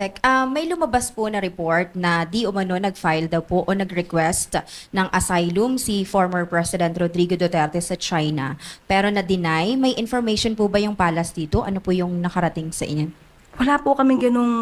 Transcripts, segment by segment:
Tek, ah, may lumabas po na report na di umano nag-file daw po o nag-request ng asylum si former President Rodrigo Duterte sa China. Pero na-deny, may information po ba yung palace dito? Ano po yung nakarating sa inyo? Wala po kaming ganung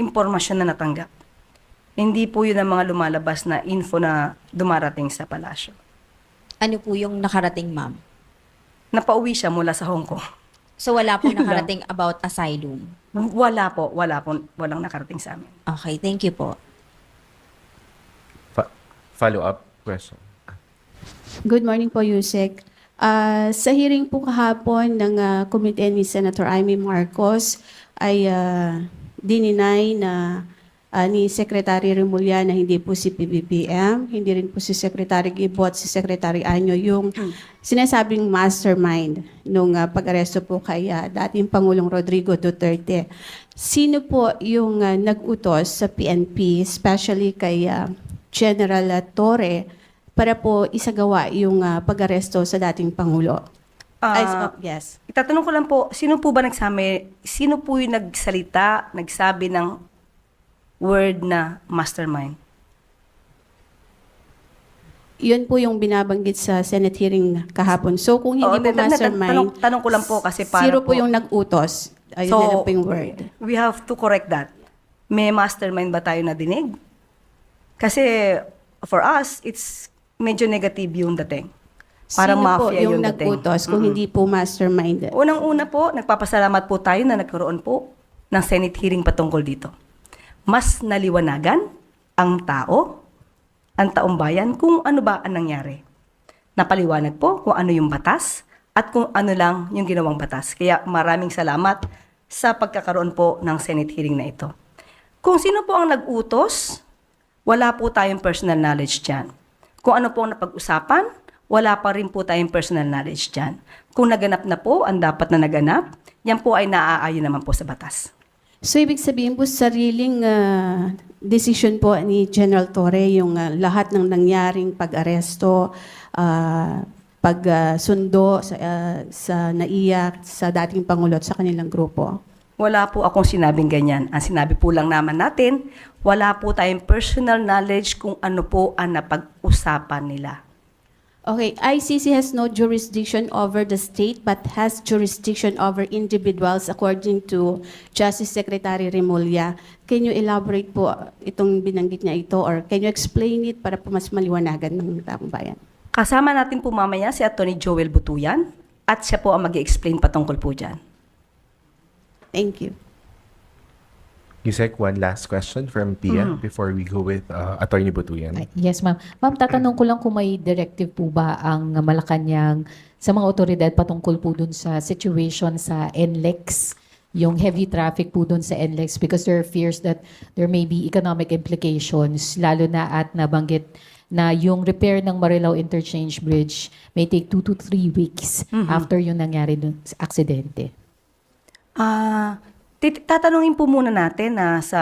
impormasyon na natanggap. Hindi po yun ang mga lumalabas na info na dumarating sa palasyo. Ano po yung nakarating, ma'am? Napauwi siya mula sa Hong Kong. So wala po nakarating about asylum. Wala po, wala po, walang nakarating sa amin. Okay, thank you po. Fa- follow-up question. Good morning po, Yusek. Ah, sa hearing po kahapon ng ah, committee ni Senator Amy Marcos ay uh, dininay na ah, ni Secretary Remulla na hindi po si PBBM, hindi rin po si Secretary Gibot, si Secretary Anyo yung sinasabing mastermind nung ah, pag-aresto po kay ah, dating Pangulong Rodrigo Duterte. Sino po yung ah, nag-utos sa PNP, especially kay ah, General ah, Torre, para po isagawa yung ah, pag-aresto sa dating Pangulo? Ay, Ah, oh, yes. Itatanong ko lang po, sino po ba nagsabi, sino po yung nagsalita, nagsabi ng word na mastermind? Yun po yung binabanggit sa Senate hearing kahapon. So kung hindi Oo, po tan- tan- mastermind, tanong, tanong ko lang po kasi para zero po yung nag-utos. Ayun So, na lang po yung word. we have to correct that. May mastermind ba tayo na dinig? Kasi for us, it's medyo negative yung dating. Parang Sino po mafia yung, yung dating. nag-utos kung hindi po mastermind? Unang-una po, nagpapasalamat po tayo na nagkaroon po ng Senate hearing patungkol dito. Mas naliwanagan ang tao, ang taong bayan kung ano ba ang nangyari. Napaliwanag po kung ano yung batas at kung ano lang yung ginawang batas. Kaya maraming salamat sa pagkakaroon po ng Senate hearing na ito. Kung sino po ang nag-utos, wala po tayong personal knowledge dyan. Kung ano po ang napag-usapan, wala pa rin po tayong personal knowledge dyan. Kung naganap na po ang dapat na naganap, yan po ay naaayon naman po sa batas. So ibig sabihin po sariling ah, decision po ni General Torre yung ah, lahat ng nangyaring pag-aresto, ah, pag-sundo sa, ah, sa NAIA, sa dating Pangulo sa kanilang grupo. Wala po akong sinabing ganyan. Ang sinabi po lang naman natin, wala po tayong personal knowledge kung ano po ang napag-usapan nila. Okay, ICC has no jurisdiction over the state but has jurisdiction over individuals according to Justice Secretary Remulla. Can you elaborate po itong binanggit niya ito or can you explain it para po mas maliwanagan ng taong bayan? Kasama natin po mamaya si Atty. Joel Butuyan at siya po ang mag explain patungkol po dyan. Thank you. Yusek, one last question from Pia before we go with uh, Attorney Butuyan. Ay, Yes, ma'am. Ma'am, tatanong ko lang kung may directive po ba ang Malacanang sa mga otoridad patungkol po dun sa situation sa NLEX, yung heavy traffic po dun sa NLEX because there are fears that there may be economic implications, lalo na at nabanggit na yung repair ng Marilao Interchange Bridge may take two to three weeks after yung nangyari dun sa aksidente. Ah, tit- tatanungin po muna natin na sa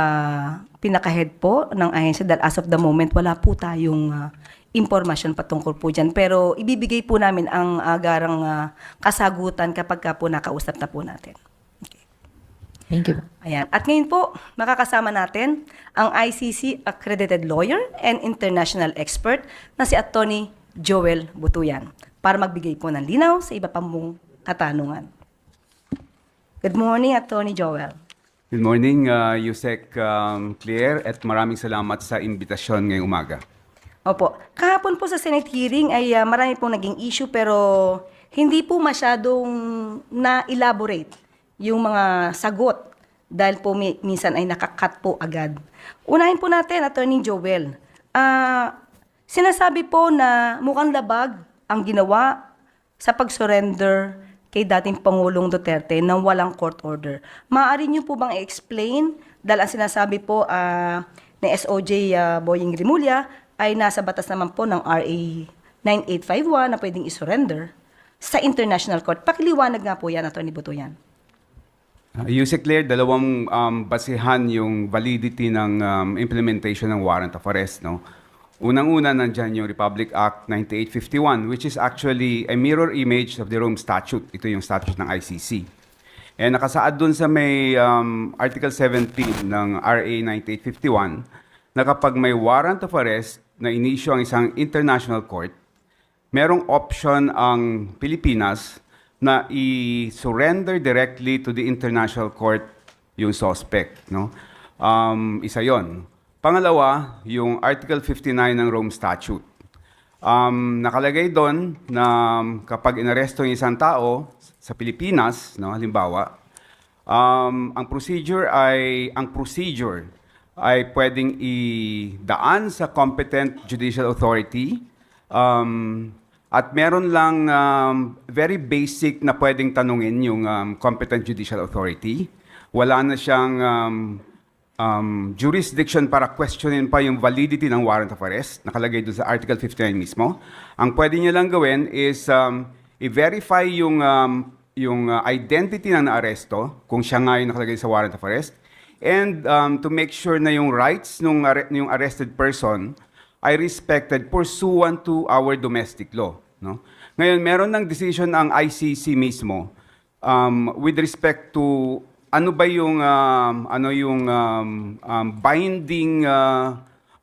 pinaka-head po ng ahensya dahil as of the moment wala po tayong ah, impormasyon patungkol po dyan. Pero ibibigay po namin ang agarang ah, kasagutan kapag ka po nakausap na po natin. Thank you. Ayan. At ngayon po, makakasama natin ang ICC accredited lawyer and international expert na si Attorney Joel Butuyan para magbigay po ng linaw sa iba pang mong katanungan. Good morning, Attorney Joel. Good morning, uh, Yusek um, Claire, at maraming salamat sa imbitasyon ngayong umaga. Opo. Kahapon po sa Senate hearing ay ah, marami pong naging issue pero hindi po masyadong na-elaborate yung mga sagot dahil po mi- minsan ay nakakat po agad. Unahin po natin, Attorney Joel. Ah, sinasabi po na mukhang labag ang ginawa sa pag-surrender kay dating Pangulong Duterte nang walang court order. Maaari niyo po bang i-explain dahil ang sinasabi po ah, ni SOJ ah, Boying Rimulya ay nasa batas naman po ng RA 9851 na pwedeng i-surrender sa international court. Pakiliwanag nga po yan, Atty. Butuyan. Uh, Yusek Claire, dalawang um, basihan yung validity ng um, implementation ng warrant of arrest. No? Unang-una, nandyan yung Republic Act 9851, which is actually a mirror image of the Rome Statute. Ito yung statute ng ICC. And nakasaad dun sa may um, Article 17 ng RA 9851 na kapag may warrant of arrest na inisyu ang isang international court, merong option ang Pilipinas na i-surrender directly to the international court yung suspect. No? Um, isa yon. Pangalawa, yung Article 59 ng Rome Statute. Um, nakalagay doon na kapag inaresto yung isang tao sa Pilipinas, no, halimbawa, um, ang procedure ay ang procedure ay pwedeng idaan sa competent judicial authority um, at meron lang um, very basic na pwedeng tanungin yung um, competent judicial authority. Wala na siyang um, um, jurisdiction para questionin pa yung validity ng warrant of arrest. Nakalagay doon sa Article 59 mismo. Ang pwede niya lang gawin is um, i-verify yung, um, yung uh, identity ng naaresto, kung siya nga yung nakalagay sa warrant of arrest, and um, to make sure na yung rights ng yung arrested person ay respected pursuant to our domestic law. No? Ngayon, meron ng decision ang ICC mismo um, with respect to ano ba yung um, ano yung um, um, binding uh,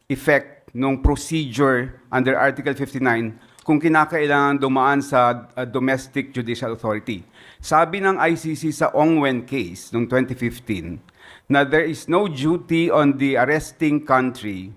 effect ng procedure under Article 59 kung kinakailangan dumaan sa uh, domestic judicial authority. Sabi ng ICC sa Ongwen case noong 2015 na there is no duty on the arresting country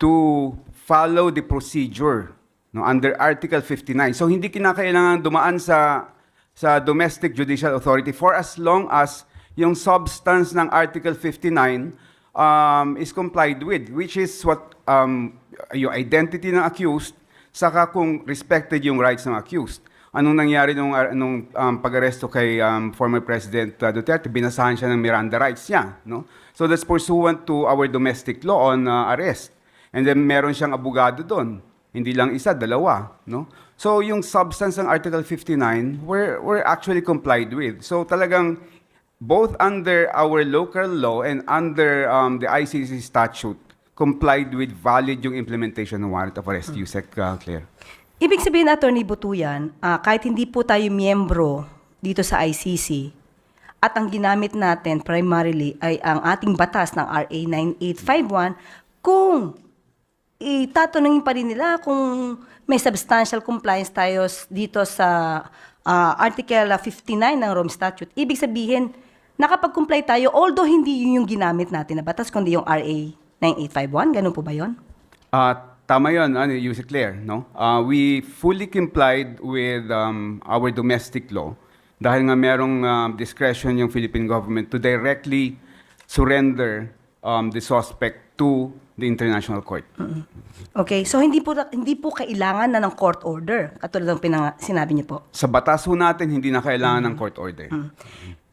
to follow the procedure no, under Article 59. So hindi kinakailangan dumaan sa sa domestic judicial authority for as long as yung substance ng Article 59 um, is complied with, which is what um, yung identity ng accused, saka kung respected yung rights ng accused. Anong nangyari nung, nung um, pag-aresto kay um, former President uh, Duterte? Binasahan siya ng Miranda rights niya. No? So that's pursuant to our domestic law on uh, arrest. And then meron siyang abogado doon. Hindi lang isa, dalawa. No? So yung substance ng Article 59, we're, we're actually complied with. So talagang both under our local law and under um, the ICC statute, complied with valid yung implementation ng warrant of arrest, Yusek uh, Claire. Ibig sabihin, Attorney Butuyan, ah, kahit hindi po tayo miyembro dito sa ICC, at ang ginamit natin primarily ay ang ating batas ng RA 9851, kung itatanungin pa rin nila kung may substantial compliance tayo dito sa ah, Article 59 ng Rome Statute. Ibig sabihin, nakapag-comply tayo, although hindi yun yung ginamit natin na batas, kundi yung RA 9851. Ganun po ba yun? Ah, tama yun, ano, Yusek Claire, no? Ah, we fully complied with um, our domestic law dahil nga merong um, discretion yung Philippine government to directly surrender um, the suspect to the international court. Okay, so hindi po hindi po kailangan na ng court order katulad ng pinang sinabi niyo po. Sa batas ho natin, hindi na kailangan ng court order.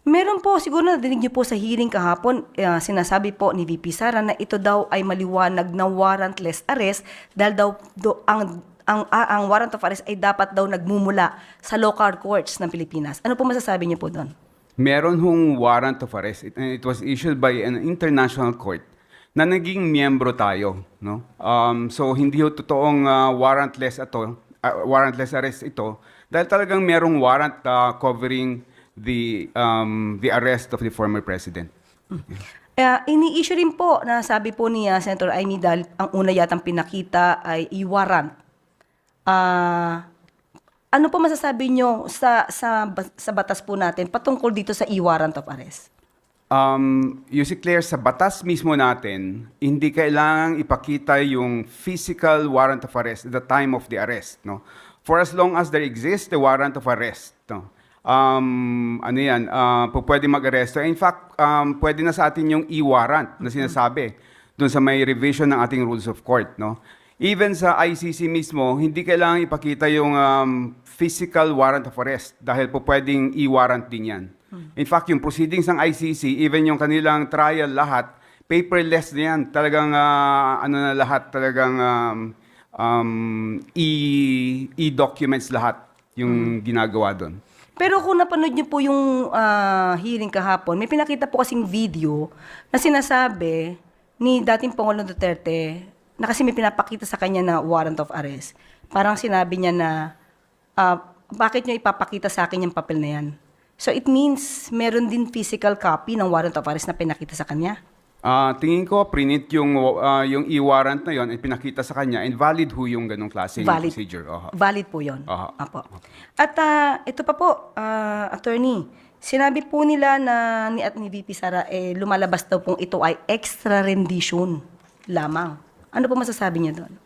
Meron po siguro nadinig niyo po sa hearing kahapon eh, sinasabi po ni VP Sara na ito daw ay maliwanag na warrantless arrest dahil daw do, ang ang ah, ang warrant of arrest ay dapat daw nagmumula sa local courts ng Pilipinas. Ano po masasabi niyo po doon? Meron hong warrant of arrest. It, it was issued by an international court na naging miyembro tayo. No? Um, so, hindi ho totoong ah, warrantless, ito, ah, warrantless arrest ito dahil talagang merong warrant ah, covering the, um, the arrest of the former president. Uh, ini-issue rin po na sabi po ni Senator Amy dahil ang una yatang pinakita ay i-warrant. Ah, ano po masasabi nyo sa, sa, sa batas po natin patungkol dito sa i-warrant of arrest? Um, Yusik Claire, sa batas mismo natin, hindi kailangang ipakita yung physical warrant of arrest at the time of the arrest. No? For as long as there exists the warrant of arrest, no? um, ano yan, uh, pwede mag-aresto. In fact, um, pwede na sa atin yung e-warrant na sinasabi dun sa may revision ng ating rules of court. No? Even sa ICC mismo, hindi kailangan ipakita yung um, physical warrant of arrest dahil po pwedeng e-warrant din yan. In fact, yung proceedings ng ICC, even yung kanilang trial lahat, paperless na yan. Talagang, ah, ano na lahat, talagang um, um, e- e-documents lahat yung ginagawa doon. Pero kung napanood niyo po yung ah, hearing kahapon, may pinakita po kasing video na sinasabi ni dating Pangulong Duterte na kasi may pinapakita sa kanya na warrant of arrest. Parang sinabi niya na, ah, bakit niyo ipapakita sa akin yung papel na yan? So it means meron din physical copy ng warrant of arrest na pinakita sa kanya. Ah, tingin ko, prinit yung, ah, yung e-warrant na yon at pinakita sa kanya and valid ho yung ganong klaseng Valid. procedure. Oho. Valid po yon. Aha. Apo. At ah, ito pa po, ah, attorney, sinabi po nila na ni at ni VP Sara, eh, lumalabas daw pong ito ay extra rendition lamang. Ano po masasabi niya doon?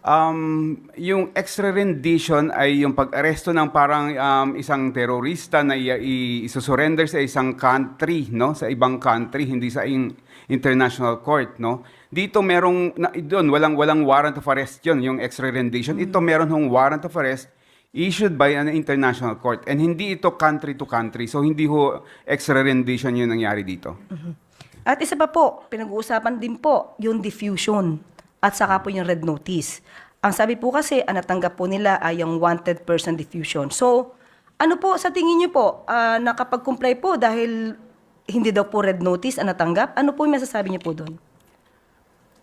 Um, yung extra rendition ay yung pag-aresto ng parang um, isang terorista na i- i- isusurrender sa isang country, no? Sa ibang country, hindi sa in- international court, no? Dito merong na, doon walang walang warrant of arrest 'yon, yung extra rendition. Ito meron hong warrant of arrest issued by an international court and hindi ito country to country. So hindi ho extra rendition 'yung nangyari dito. At isa pa po, pinag-uusapan din po yung diffusion at saka po yung red notice. Ang sabi po kasi, ang natanggap po nila ay yung wanted person diffusion. So, ano po sa tingin niyo po, ah, nakapag-comply po dahil hindi daw po red notice ang natanggap? Ano po yung masasabi niyo po doon?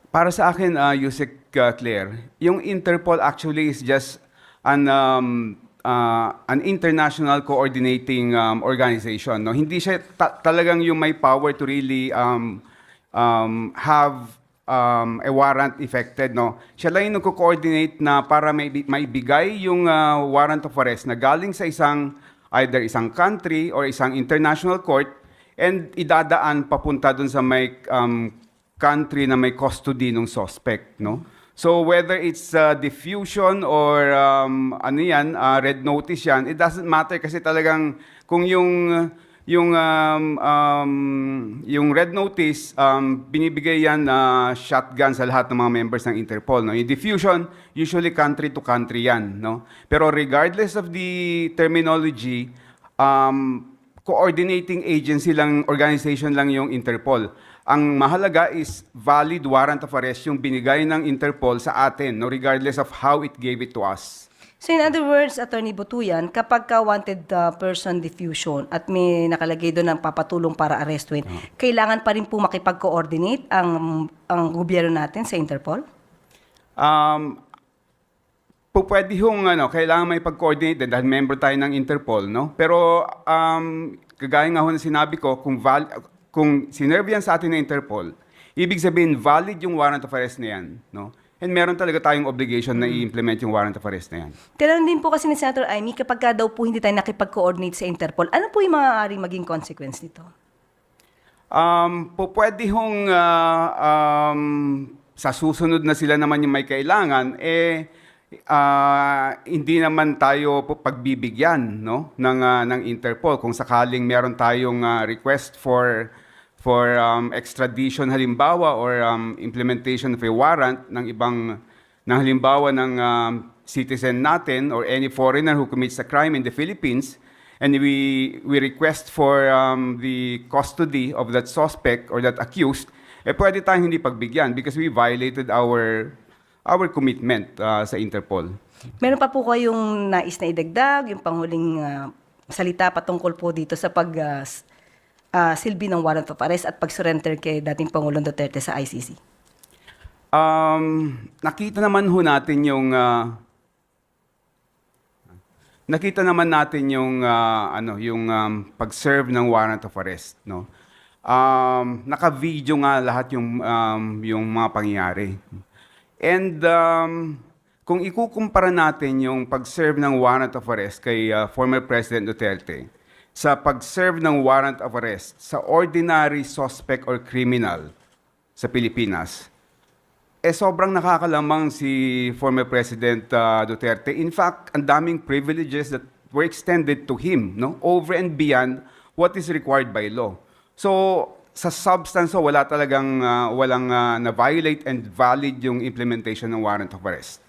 Para sa akin, uh, Yusek uh, Claire, yung Interpol actually is just an um, uh, an international coordinating um, organization. No, hindi siya ta- talagang yung may power to really um, um, have um, a warrant effected. No, siya lang yung nagko-coordinate na para may maibigay yung uh, warrant of arrest na galing sa isang either isang country or isang international court and idadaan papunta dun sa may um, country na may custody ng suspect, no? So whether it's uh, diffusion or um, ano yan, uh, red notice yan, it doesn't matter kasi talagang kung yung yung um, um, yung red notice um, binibigay yan na shotgun sa lahat ng mga members ng Interpol no yung diffusion usually country to country yan no pero regardless of the terminology um, coordinating agency lang, organization lang yung Interpol. Ang mahalaga is valid warrant of arrest yung binigay ng Interpol sa atin, no, regardless of how it gave it to us. So in other words, Attorney Butuyan, kapag ka wanted uh, person diffusion at may nakalagay doon ng papatulong para arestuin, kailangan pa rin po makipag-coordinate ang, ang gobyerno natin sa Interpol? Um, po pwede hong ano, kailangan may pag-coordinate din dahil member tayo ng Interpol, no? Pero um, kagaya nga ho na sinabi ko, kung, val- kung sinerve yan sa atin ng Interpol, ibig sabihin valid yung warrant of arrest na yan, no? And meron talaga tayong obligation na i-implement yung warrant of arrest na yan. Tinanong din po kasi ni Senator Amy, kapag ka daw po hindi tayo nakipag-coordinate sa Interpol, ano po yung maaaring maging consequence nito? Um, po pwede hong ah, um, sa susunod na sila naman yung may kailangan, eh, ah, hindi naman tayo po pagbibigyan no, ng, ah, ng Interpol kung sakaling meron tayong ah, request for for um, extradition halimbawa or um, implementation of a warrant ng ibang ng halimbawa ng um, citizen natin or any foreigner who commits a crime in the Philippines and we we request for um, the custody of that suspect or that accused eh pwede tayong hindi pagbigyan because we violated our our commitment uh, sa Interpol. Meron pa po kayong nais na idagdag, yung panghuling ah, salita patungkol po dito sa pag ah, ah, silbi ng warrant of arrest at pag-surrender kay dating Pangulong Duterte sa ICC. Um, nakita naman ho natin yung ah, nakita naman natin yung ah, ano yung um, pag-serve ng warrant of arrest, no. Um, naka-video nga lahat yung um, yung mga pangyayari. And um, kung ikukumpara natin yung pag-serve ng warrant of arrest kay ah, former President Duterte sa pag-serve ng warrant of arrest sa ordinary suspect or criminal sa Pilipinas, eh sobrang nakakalamang si former President uh, Duterte. In fact, ang daming privileges that were extended to him, no? Over and beyond what is required by law. So, sa substance, wala talagang uh, walang uh, na-violate and valid yung implementation ng warrant of arrest.